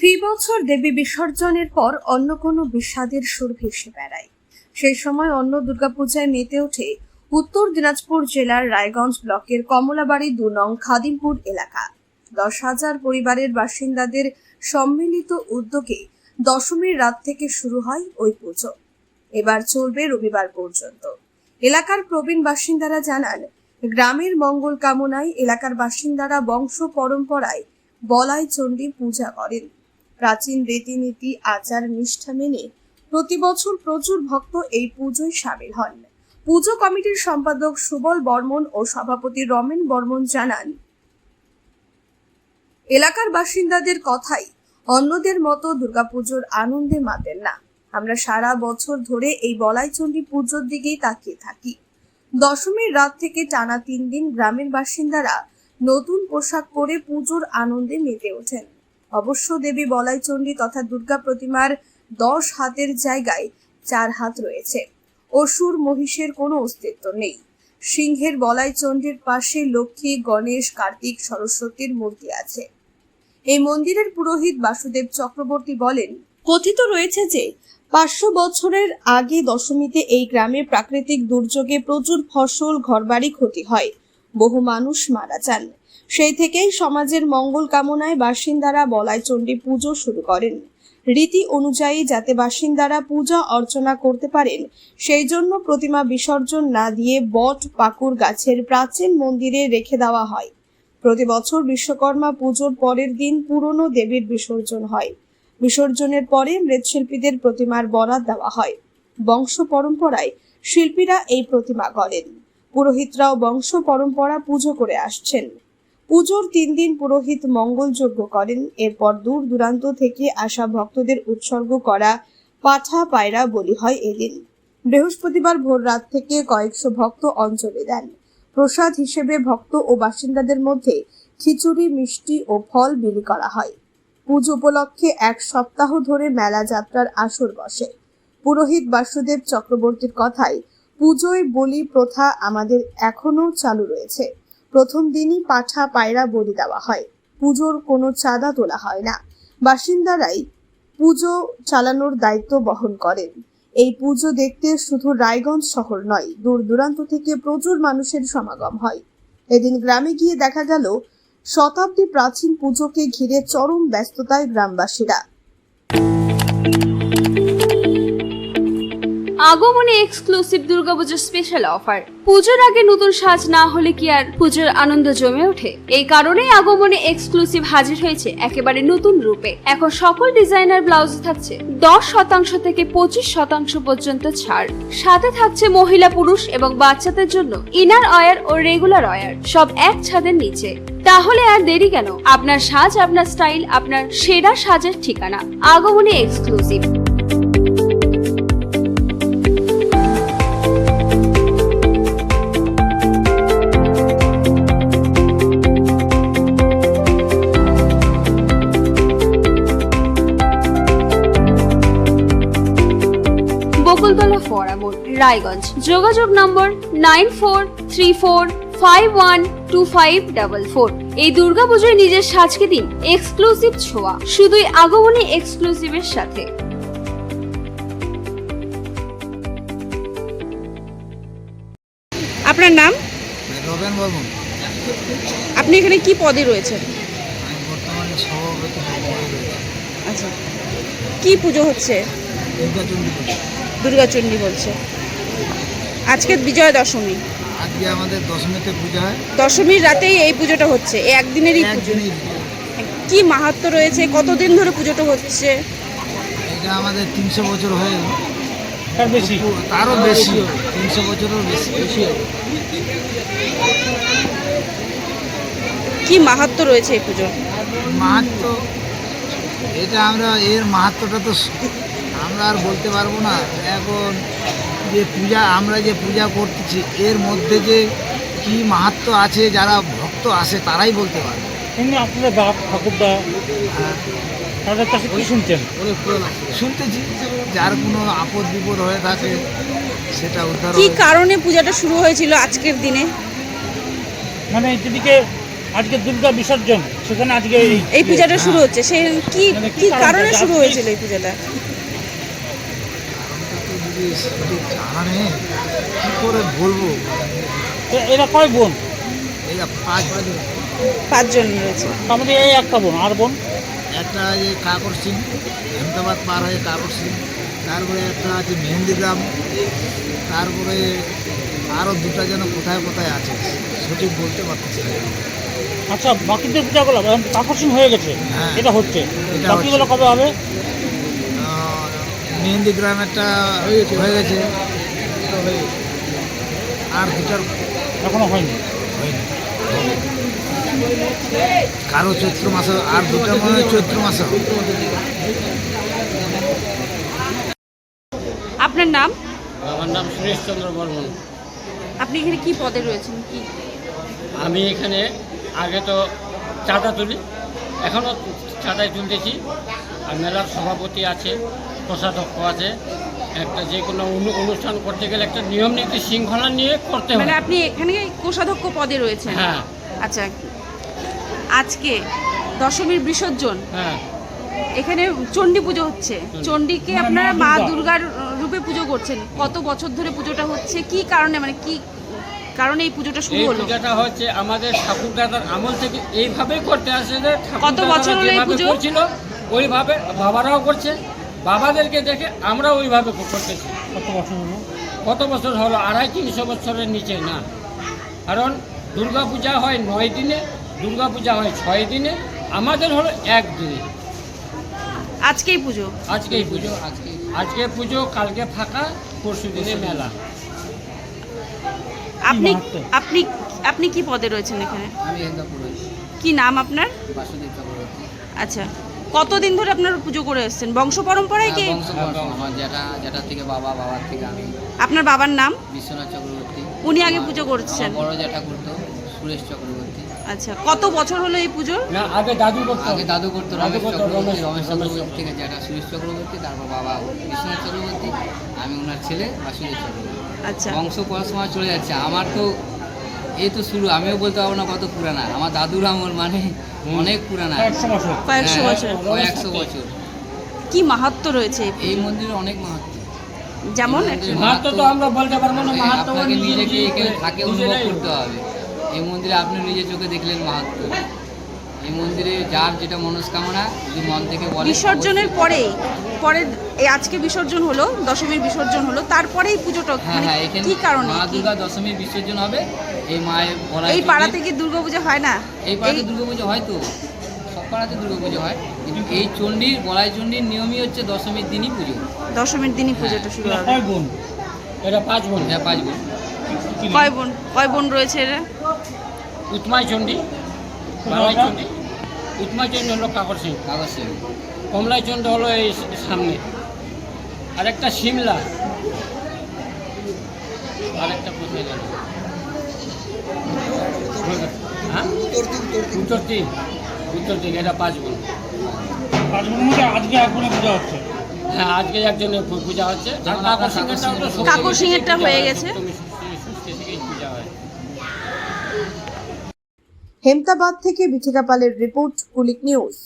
ফি বছর দেবী বিসর্জনের পর অন্য কোনো বিষাদের সুর ভেসে বেড়ায়। সেই সময় অন্য দুর্গাপূজায় মেতে ওঠে উত্তর দিনাজপুর জেলার রায়গঞ্জ ব্লকের কমলাবাড়ি দু নং খাদিমপুর এলাকা। দশ হাজার পরিবারের বাসিন্দাদের সম্মিলিত উদ্যোগে দশমীর রাত থেকে শুরু হয় ওই পুজো। এবার চলবে রবিবার পর্যন্ত। এলাকার প্রবীণ বাসিন্দারা জানান, গ্রামের মঙ্গল কামনায় এলাকার বাসিন্দারা বংশ পরম্পরায় বলাই চণ্ডী পূজা করেন। প্রাচীন রীতিনীতি, আচার, নিষ্ঠা মেনে প্রতি বছর প্রচুর ভক্ত এই পুজোয় সামিল হন। পুজো কমিটির সম্পাদক সুবল বর্মন ও সভাপতি রমেন বর্মন জানান, এলাকার বাসিন্দাদের কথাই, অন্যদের মতো দুর্গাপুজোর আনন্দে মাতেন না। আমরা সারা বছর ধরে এই বলাইচণ্ডী পুজোর দিকেই তাকিয়ে থাকি। দশমীর রাত থেকে টানা তিন দিন গ্রামের বাসিন্দারা নতুন পোশাক পরে পুজোর আনন্দে মেতে ওঠেন। অবশ্য দেবী বলাইচণ্ডী তথা দুর্গা প্রতিমার দশ হাতের জায়গায় চার হাত রয়েছে। অসুর মহিষের কোনো অস্তিত্ব নেই। সিংহের বলাইচণ্ডীর পাশে লক্ষ্মী, গণেশ, কার্তিক, সরস্বতীর মূর্তি আছে। এই মন্দিরের পুরোহিত বাসুদেব চক্রবর্তী বলেন, কথিত রয়েছে যে পাঁচশো বছরের আগে দশমীতে এই গ্রামে প্রাকৃতিক দুর্যোগে প্রচুর ফসল, ঘরবাড়ি ক্ষতি হয়। বহু মানুষ মারা যান। সেই থেকেই সমাজের মঙ্গল কামনায় বাসিন্দারা বলাই চণ্ডী পুজো শুরু করেন। রীতি অনুযায়ী যাতে বাসিন্দারা পূজা অর্চনা করতে পারেন, সেই জন্য প্রতিমা বিসর্জন না দিয়ে বট পাকুর গাছের প্রাচীন মন্দিরে রেখে দেওয়া হয়। প্রতি বছর বিশ্বকর্মা পুজোর পরের দিন পুরনো দেবীর বিসর্জন হয়। বিসর্জনের পরে মৃৎশিল্পীদের প্রতিমার বরাত দেওয়া হয়। বংশ পরম্পরায় শিল্পীরা এই প্রতিমা গড়েন। পুরোহিতরাও বংশ পরম্পরা পুজো করে আসছেন। পুজোর তিন দিন পুরোহিত মঙ্গলযজ্ঞ করেন। এরপর দূর দূরান্ত থেকে আসা ভক্তদের উৎসর্গ করা পাঠা পায়রা বলি হয় এদিন। বৃহস্পতিবার ভোর রাত থেকে কয়েকশো ভক্ত অঞ্চলে দেন প্রসাদ হিসেবে ভক্ত ও বাসিন্দাদের মধ্যে খিচুড়ি, মিষ্টি ও ফল বিলি করা হয়। পুজো উপলক্ষে এক সপ্তাহ ধরে মেলা যাত্রার আসর বসে। পুরোহিত বাসুদেব চক্রবর্তীর কথায়, পুজোয় বলি প্রথা আমাদের এখনও চালু রয়েছে। প্রথম দিনই পাঠা পায়রা বলি দেওয়া হয়। পুজোর কোনো চাঁদা তোলা হয় না। বাসিন্দারাই পুজো চালানোর দায়িত্ব বহন করেন। এই পুজো দেখতে শুধু রায়গঞ্জ শহর নয় দূর দূরান্ত থেকে প্রচুর মানুষের সমাগম হয়। এদিন গ্রামে গিয়ে দেখা গেল, শতাব্দী প্রাচীন পুজোকে ঘিরে চরম ব্যস্ততায় গ্রামবাসীরা। আগমনে এক্সক্লুসিভ দুর্গাপুজোর স্পেশাল অফার পুজোর আগে নতুন সাজ না হলে কি আর পুজোর আনন্দ জমে ওঠে? এই কারণেই আগমনে এক্সক্লুসিভ হাজির হয়েছে একেবারে নতুন রূপে। এখন সকল ডিজাইনার ব্লাউজ থাকছে। দশ শতাংশ থেকে পঁচিশ শতাংশ পর্যন্ত ছাড়। সাথে থাকছে মহিলা পুরুষ এবং বাচ্চাদের জন্য ইনার অয়ার ও রেগুলার অয়ার সব এক ছাদের নিচে। তাহলে আর দেরি কেন? আপনার সাজ, আপনার স্টাইল আপনার সেরা সাজের ঠিকানা। আগমনে এক্সক্লুসিভ বকুলতলা ফরামোড রায়গঞ্জ। যোগাযোগ number nine four three four five one two five double four. এই দুর্গাপুজোয় নিজের সাজকে দিন এক্সক্লুসিভ ছোঁয়া শুধুই আগমনী এক্সক্লুসিভের সাথে। আপনার নাম? রবেন বর্মন। আপনি এখানে কি পদে রয়েছেন? আমি বর্তমানে সভাপতি আচ্ছা। কি পুজো হচ্ছে? পুজো। দুর্গাচণ্ডী বলছে। আজকে বিজয়া দশমী। আজকে আমাদের দশমীতে পূজা হয়। দশমীর রাতেই এই পুজোটা হচ্ছে এই একদিনেরই পুজো। পুজো। কি মাহাত্ম রয়েছে কতদিন ধরে পুজোটা হচ্ছে? এটা আমাদের তিনশো বছর হয়ে গেল। তারও বেশি তিনশো বছরেরও বেশি বেশি কি মাহাত্ম রয়েছে এই পুজোর? মাহাত্ম এটা আমরা এর মাহাত্মটা তো আমরা আর বলতে পারব না। এখন যে পূজা আমরা যে পূজা করতেছি এর মধ্যে যে কি মাহাত্ম আছে যারা ভক্ত আসে তারাই বলতে বাপ ঠাকুরদা হ্যাঁ। তাদের কাছে কি শুনছেন? শুনতেছি যার কোনো আপদ বিপদ হয়ে থাকে সেটা উদ্ধার কি কারণে পূজাটা শুরু হয়েছিল আজকের দিনে? মানে যেদিকে আজকে দুর্গা বিসর্জন সেখানে আজকে এই- পূজাটা শুরু হচ্ছে। সে কি মানে কি? কারণে শুরু হয়েছিল এই পূজাটা? তো জানা নেই কী করে বলব? তো এরা কয় বোন? এরা পাঁচ পাঁচজন রয়েছে। তার এই একটা বোন আর বোন? একটা যে কাকর সিং আহমেদাবাদ পার হয়ে কাকর সিং তারপরে একটা আছে মেহেন্দিগ্রাম তারপরে আরও দুটা যেন কোথায় কোথায় আছে সঠিক বলতে পারতেছি না। আচ্ছা বাকিদের পূজাগুলো এখন আকর্ষণ হয়ে গেছে হ্যাঁ। এটা হচ্ছে। এটা বাকিগুলো কবে হবে? মেহেন্দিগ্রাম একটা হয়ে গেছে। আর দুটার এখনও হয়নি? হয়নি। কারও চৈত্র মাসে আর দুটা মনে হয় চৈত্র মাসে। আপনার নাম? আমার নাম সুরেশ চন্দ্র বর্মন। আপনি এখানে কি পদে রয়েছেন? কি? আমি এখানে আগে তো চাঁদা তুলি এখনও চাঁদাই তুলতেছি। আর মেলার সভাপতি আছে। কোষাধ্যক্ষ আছে। একটা যে কোনো অনুষ্ঠান করতে গেলে একটা নিয়ম নীতি শৃঙ্খলা নিয়ে করতে মানে হয়। আপনি এখানে কোষাধ্যক্ষ পদে রয়েছেন? হ্যাঁ। আচ্ছা। আজকে দশমীর বিসর্জন। হ্যাঁ। এখানে চণ্ডী পুজো হচ্ছে। চণ্ডীকে আপনারা মা দুর্গার রূপে পুজো করছেন। কত বছর ধরে পুজোটা হচ্ছে? কি কারণে? মানে কি কারণে এই পুজোটা শুরু হলো? পূজাটা হচ্ছে আমাদের ঠাকুর দাদার আমল থেকে এইভাবেই করতে আসে যে কত বছর হলো এই পুজো? করছিল ওইভাবে বাবারাও করছে। বাবাদেরকে দেখে আমরা ওইভাবে করতেছি। কত বছর হলো? কত বছর হলো? আড়াই তিনশো বছরের নিচে না। কারণ দুর্গা পূজা হয় নয় দিনে দুর্গা পূজা হয় ছয় দিনে আমাদের হলো এক দিনে। আজকেই পুজো? আজকেই পুজো আজকে আজকে পুজো কালকে ফাঁকা পরশু দিনে মেলা। আপনি আপনি আপনি কি পদে রয়েছেন এখানে? আমি কি নাম আপনার? বাসুদেব চক্রবর্তী। আচ্ছা। কতদিন ধরে আপনারা পুজো করে এসেছেন? বংশ পরম্পরায় কি? হ্যাঁ, থেকে বাবা বাবার থেকে আমি। আপনার বাবার নাম? বিশ্বনাথ চক্রবর্তী। উনি আগে পুজো করছেন। বড় জ্যাঠা করতো সুরেশ চক্রবর্তী। আচ্ছা কত বছর হলো এই পুজোর না আগে দাদু করতো। আগে দাদু করতো রমেশ চক্রবর্তী রমেশ- চক্রবর্তী থেকে জ্যাঠা সুরেশ চক্রবর্তী তারপর বাবা বিশ্বনাথ চক্রবর্তী আমি ওনার ছেলে বাসুদেব চক্রবর্তী। আচ্ছা। বংশ পড়ার সময় চলে যাচ্ছে। আমার তো এই তো শুরু আমিও বলতে পারব না কত পুরানা। আমার দাদুর আমল মানে অনেক পুরানা। একশো বছর। কয়েকশো হ্যাঁ, বছর। কয়েকশো বছর। কি মাহাত্ম রয়েছে এই মন্দিরে অনেক মাহাত্ম। যেমন? মাহাত্ম তো আমরা বলতে পারব না মাহাত্ম আপনাকে নিজে নিজেকে এখানে থাকে অনুভব করতে হবে। এই মন্দিরে আপনি নিজের চোখে দেখলেন মাহাত্ম। এই মন্দিরে যার যেটা মনস্কামনা যদি মন থেকে বলে বিসর্জনের পরেই পরে এই আজকে বিসর্জন হলো দশমীর বিসর্জন হলো তারপরেই পুজোটা হ্যাঁ মানে হ্যাঁ এখানে কি কারণে? মা দুর্গা দশমীর বিসর্জন হবে এই মায়ের বলায় এই পাড়াতে কি দুর্গাপূজা হয় না? এই পাড়াতে দুর্গাপুজো হয় তো সব পাড়াতে দুর্গাপুজো হয়। কিন্তু এই চণ্ডীর বলাই চণ্ডীর নিয়মই হচ্ছে দশমীর দিনই পুজো। দশমীর দিনই হ্যাঁ। পুজোটা শুরু হবে। কয় বোন? এটা পাঁচ বোন। হ্যাঁ পাঁচ বোন। কয় বোন? কয় বোন রয়েছে এরা? উৎমাই চণ্ডী। উৎমাই হলো কাকর সিং কাগজ। সিং কমলাই চন্দ্র হলো এই সামনে। আরেকটা সিমলা। আরেকটা কোথায় গেল? হ্যাঁ? উত্তর তিন। উত্তর তিন এটা পাঁচ গুণ। পাঁচ বোনের আজকে এক পূজা হচ্ছে। হ্যাঁ আজকে একজনের পূজা হচ্ছে। কাকর কাকর কাকর সিংহেরটা থেকেই হয়ে গেছে। হেমতাবাদ থেকে বিথিকা পালের রিপোর্ট কুলিক নিউজ।